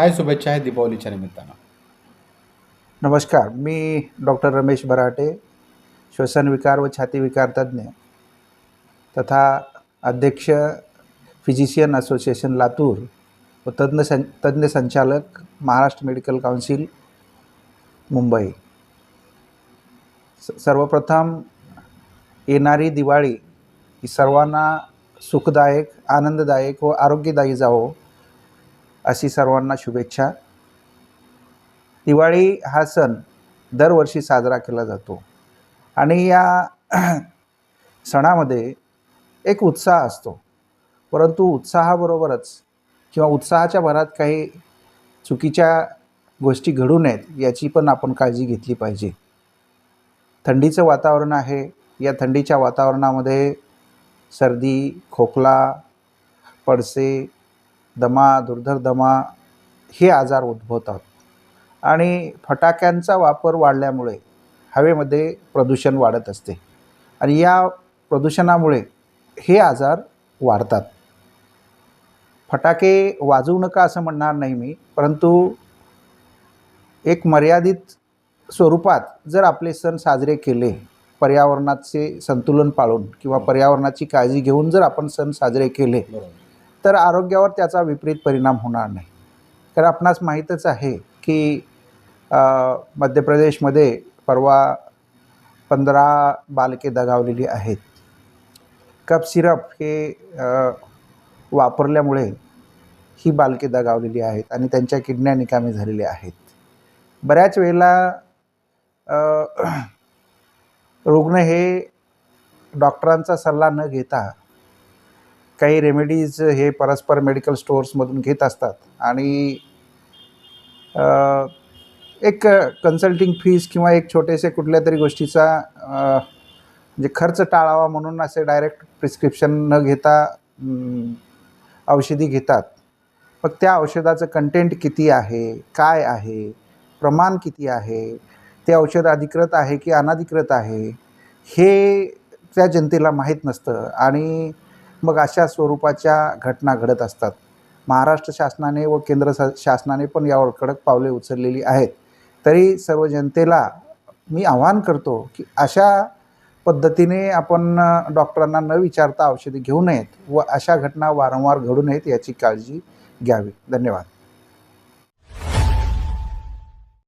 काय शुभेच्छा आहे दीपावलीच्या निमित्तानं? नमस्कार मी डॉक्टर रमेश बराटे श्वसन विकार व छाती विकार तज्ज्ञ तथा अध्यक्ष फिजिशियन असोसिएशन लातूर व तज्ज्ञ सं तज्ज्ञ संचालक महाराष्ट्र मेडिकल काउन्सिल मुंबई. स सर्वप्रथम येणारी दिवाळी ही सर्वांना सुखदायक आनंददायक व आरोग्यदायी जावो अशी सर्वांना शुभेच्छा. दिवाळी हा सण दरवर्षी साजरा केला जातो. आणि या सणामध्ये एक उत्साह असतो. परंतु उत्साहाबरोबरच किंवा उत्साहाच्या भरात काही चुकीच्या गोष्टी घडू नयेत याची पण आपण काळजी घेतली पाहिजे. थंडीचं वातावरण आहे. या थंडीच्या वातावरणामध्ये सर्दी खोकला पडसे दमा दुर्धर दमा हे आजार उद्भवतात. आणि फटाक्यांचा वापर वाढल्यामुळे हवेमध्ये प्रदूषण वाढत असते. आणि या प्रदूषणामुळे हे आजार वाढतात. फटाके वाजवू नका असं म्हणणार नाही मी परंतु एक मर्यादित स्वरूपात जर आपले सण साजरे केले पर्यावरणाचे संतुलन पाळून किंवा पर्यावरणाची काळजी घेऊन जर आपण सण साजरे केले तर आरोग्यावर त्याचा विपरीत परिणाम होणार नाही. तर आपणास माहीतच आहे की मध्य प्रदेशमध्ये परवा पंधरा बालके दगावलेली आहेत. कप सिरप हे वापरल्यामुळे ही बालके दगावलेली आहेत आणि त्यांच्या किडन्या निकामी झालेल्या आहेत. बऱ्याच वेळेला रुग्ण हे डॉक्टरांचा सल्ला न घेता काही रेमेडीज हे परस्पर मेडिकल स्टोअर्समधून घेत असतात. आणि एक कन्सल्टिंग फीज किंवा एक छोटेसे कुठल्या तरी गोष्टीचा म्हणजे खर्च टाळावा म्हणून असे डायरेक्ट प्रिस्क्रिप्शन न घेता औषधी घेतात. मग त्या औषधाचं कंटेंट किती आहे? काय आहे? प्रमाण किती आहे? ते औषध अधिकृत आहे की अनाधिकृत आहे? हे त्या जनतेला माहीत नसतं. आणि मग अशा स्वरूपाच्या घटना घडत असतात. महाराष्ट्र शासनाने व केंद्र शासनाने पण यावर कडक पावले उचललेली आहेत. तरी सर्व जनतेला मी आवाहन करतो की अशा पद्धतीने आपण डॉक्टरांना न विचारता औषधे घेऊ नयेत व अशा घटना वारंवार घडू नयेत याची काळजी घ्यावी. धन्यवाद.